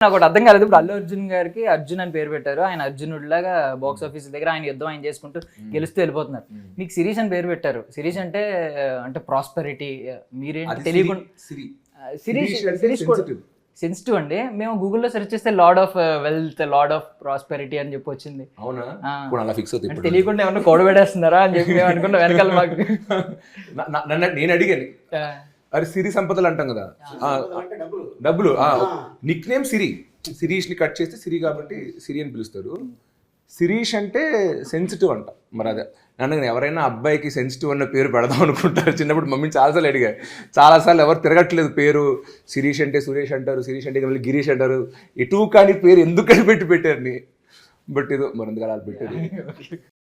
నాకు ఒకటి అర్థం కాలేదు. ఇప్పుడు అల్లు అర్జున్ గారికి అర్జున్ అని పేరు పెట్టారు. ఆయన అర్జునుడిలాగా బాక్స్ ఆఫీస్ దగ్గర ఆయన యుద్ధం ఆయన చేసుకుంటూ గెలుస్తూ వెళ్ళిపోతున్నారు. మీకు సిరీస్ అని పేరు పెట్టారు. సిరీస్ అంటే అంటే ప్రాస్పెరిటీ మీరేంటి తెలియకుండా సిరీస్ సిరీస్. సెన్సిటివ్ అండి. మేము గూగుల్లో సెర్చ్ చేస్తే lord of wealth lord of prosperity అని చెప్పి వచ్చింది. అవునా? ఆ. ఇప్పుడు అలా ఫిక్స్ అవుతుంది అంటే ఇప్పుడు. తెలియకుండా ఏమన్నా కొడబెడేస్తున్నారా అని చెప్పి మేము అనుకున్నాం. వెనకాల మాకు. నేను అడిగాను. అరే సిరి సంపదలు అంటాం కదా. డబ్బులు. నిక్ నేమ్ సిరి సిరీష్ని కట్ చేస్తే సిరి కాబట్టి సిరి అని పిలుస్తారు. సిరీష్ అంటే సెన్సిటివ్ అంట. మరి అదే. నన్ను ఎవరైనా అబ్బాయికి సెన్సిటివ్ అన్న పేరు పెడదాం అనుకుంటారు. చిన్నప్పుడు మమ్మీని చాలాసార్లు అడిగా చాలాసార్లు ఎవరు తిరగట్లేదు పేరు. శిరీష్ అంటే సురేష్ అంటారు. శిరీష్ అంటే మళ్ళీ గిరీష్ అంటారు. ఎటు కానీ పేరు ఎందుకని పెట్టి పెట్టారు నీ? బట్ ఏదో మరి ఎందుకు అలా పెట్టారు.